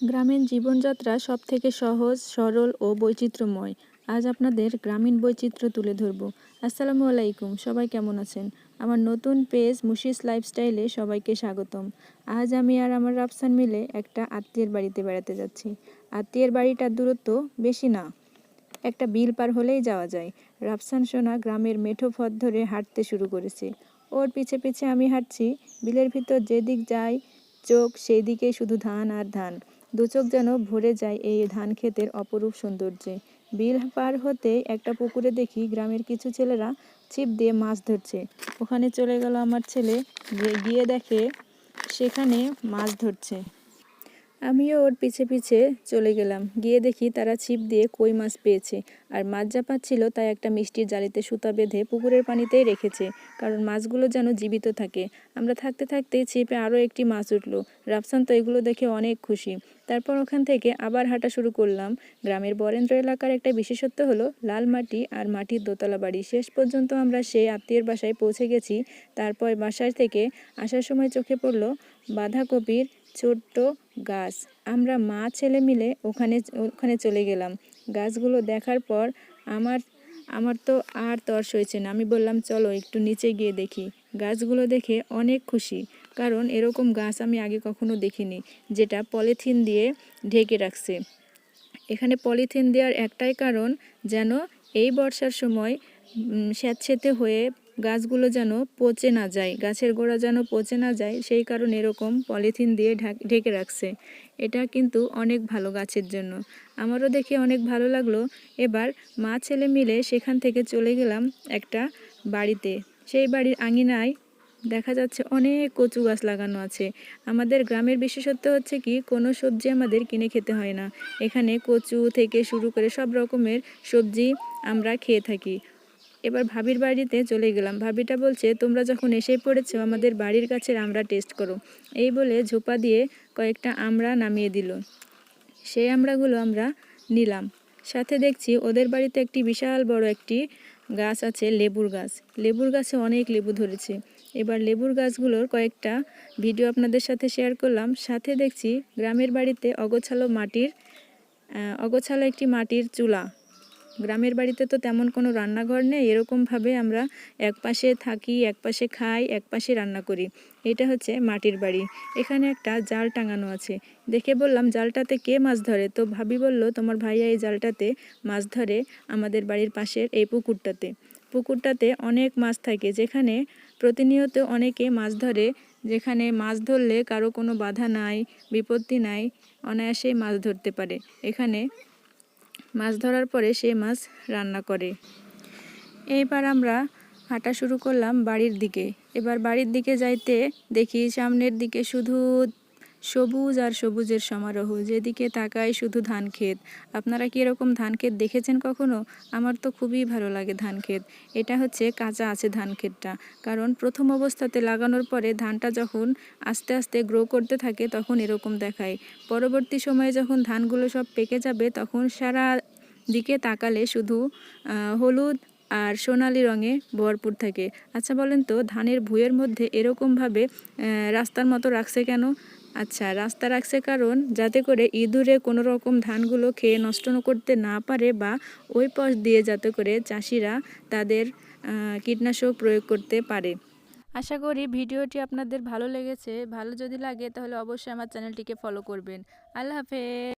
গ্রামীণ জীবনযাত্রা সব থেকে সহজ, সরল ও বৈচিত্র্যময়। আজ আপনাদের গ্রামীণ বৈচিত্র্য তুলে ধরব। আসসালামু আলাইকুম, সবাই কেমন আছেন? আমার নতুন পেজ মুশিস লাইফস্টাইলে সবাইকে স্বাগতম। আজ আমি আর আমার রাফসান মিলে একটা আত্মীয়ের বাড়িতে বেড়াতে যাচ্ছি। আত্মীয়ের বাড়িটার দূরত্ব বেশি না, একটা বিল পার হলেই যাওয়া যায়। রাফসান সোনা গ্রামের মেঠো পথ ধরে হাঁটতে শুরু করেছে। ওর পিছে পিছে আমি হাঁটছি, বিলের ভিতর যেদিক যাই চোখ, সেই দিকে শুধু ধান আর ধান। দু চোখ যেন ভরে যায় এই ধান ক্ষেতের অপরূপ সৌন্দর্যে। বিল পার হতে একটা পুকুরে দেখি গ্রামের কিছু ছেলেরা ছিপ দিয়ে মাছ ধরছে। ওখানে চলে গেল আমার ছেলে, গিয়ে দেখে সেখানে মাছ ধরছে। আমিও ওর পিছে পিছে চলে গেলাম। গিয়ে দেখি তারা ছিপ দিয়ে কই মাছ পেয়েছে। আর মাছ যা পাচ্ছিল তাই একটা মিষ্টির জালিতে সুতা বেঁধে পুকুরের পানিতেই রেখেছে, কারণ মাছগুলো যেন জীবিত থাকে। আমরা থাকতে থাকতে ছিপে আরও একটি মাছ উঠল। রাফসান তো এগুলো দেখে অনেক খুশি। তারপর ওখান থেকে আবার হাঁটা শুরু করলাম। গ্রামের বরেন্দ্র এলাকার একটা বিশেষত্ব হলো লাল মাটি আর মাটির দোতলা বাড়ি। শেষ পর্যন্ত আমরা সেই আত্মীয়ের বাসায় পৌঁছে গেছি। তারপর বাসার থেকে আসার সময় চোখে পড়ল বাঁধাকপির ছোট্ট গাছ। আমরা মা ছেলে মিলে ওখানে ওখানে চলে গেলাম। গাছগুলো দেখার পর আমার আমার তো আর তর্স হয়েছে না। আমি বললাম চলো একটু নিচে গিয়ে দেখি। গাছগুলো দেখে অনেক খুশি কারণ এরকম গাছ আমি আগে কখনো দেখিনি যেটা পলিথিন দিয়ে ঢেকে রাখছে। এখানে পলিথিন দেওয়ার একটাই কারণ যেন এই বর্ষার সময় উম, স্যাঁতসেঁতে হয়ে গাছগুলো যেন পচে না যায়, গাছের গোড়া যেন পচে না যায়, সেই কারণে এরকম পলিথিন দিয়ে ঢাক- রাখছে। এটা কিন্তু অনেক ভালো গাছের জন্য। আমারও দেখে অনেক ভালো লাগল। এবার মা ছেলে মিলে সেখান থেকে চলে গেলাম একটা বাড়িতে। সেই বাড়ির আঙিনায় দেখা যাচ্ছে অনেক কচু গাছ লাগানো আছে। আমাদের গ্রামের বিশেষত্ব হচ্ছে কি, কোনো সবজি আমাদের কিনে খেতে হয় না। এখানে কচু থেকে শুরু করে সব রকমের সবজি আমরা খেয়ে থাকি। এবার ভাবির বাড়িতে চলে গেলাম। ভাবিটা বলছে, তোমরা যখন এসে পড়েছো, আমাদের বাড়ির কাছের আমরা টেস্ট করো। এই বলে ঝোপা দিয়ে কয়েকটা আমরা নামিয়ে দিল। সেই আমড়াগুলো আমরা নিলাম। সাথে দেখছি ওদের বাড়িতে একটি বিশাল বড় একটি গাছ আছে, লেবুর গাছ। লেবুর গাছে অনেক লেবু ধরেছে। এবার লেবুর গাছগুলোর কয়েকটা ভিডিও আপনাদের সাথে শেয়ার করলাম। সাথে দেখছি গ্রামের বাড়িতে অগোছালো মাটির অগোছালো একটি মাটির চুলা। গ্রামের বাড়িতে তো তেমন কোনো রান্নাঘর নেই, এরকমভাবে আমরা এক পাশে থাকি এক পাশে খাই এক পাশে রান্না করি। এটা হচ্ছে মাটির বাড়ি। এখানে একটা জাল টাঙানো আছে। দেখে বললাম, জালটাতে কে মাছ ধরে? তো ভাবি বলল, তোমার ভাইয়া এই জালটাতে মাছ ধরে আমাদের বাড়ির পাশের এই পুকুরটাতে। পুকুরটাতে অনেক মাছ থাকে, যেখানে প্রতিনিয়ত অনেকে মাছ ধরে। যেখানে মাছ ধরলে কারও কোনো বাধা নাই, বিপত্তি নাই, অনায়াসেই মাছ ধরতে পারে। এখানে মাছ ধরার পরে সে মাছ রান্না করে। এইবার আমরা হাঁটা শুরু করলাম বাড়ির দিকে। এবার বাড়ির দিকে যাইতে দেখি সামনের দিকে শুধু সবুজ আর সবুজের সমারোহ, যেদিকে তাকাই শুধু ধান ক্ষেত আপনারা কি এরকম ধান ক্ষেত দেখেছেন কখনো? আমার তো খুবই ভালো লাগে ধান ক্ষেত এটা হচ্ছে কাঁচা আছে ধান ক্ষেতটা কারণ প্রথম অবস্থাতে লাগানোর পরে ধানটা যখন আস্তে আস্তে গ্রো করতে থাকে, তখন এরকম দেখায়। পরবর্তী সময়ে যখন ধানগুলো সব পেকে যাবে, তখন সারা দিকে তাকালে শুধু হলুদ আর সোনালি রঙে ভরপুর থাকে। আচ্ছা বলেন তো, ধানের ভুঁইয়ের মধ্যে এরকমভাবে রাস্তার মতো রাখছে কেন? আচ্ছা রাস্তা রাখছে কারণ যাতে করে ইঁদুরে কোনো রকম ধানগুলো খেয়ে নষ্ট করতে না পারে বা ওই পথ দিয়ে যাতে করে চাষিরা তাদের কীটনাশক প্রয়োগ করতে পারে। আশা করি ভিডিওটি আপনাদের ভালো লেগেছে। ভালো যদি লাগে তাহলে অবশ্যই আমার চ্যানেলটিকে ফলো করবেন। আল্লাহ হাফেজ।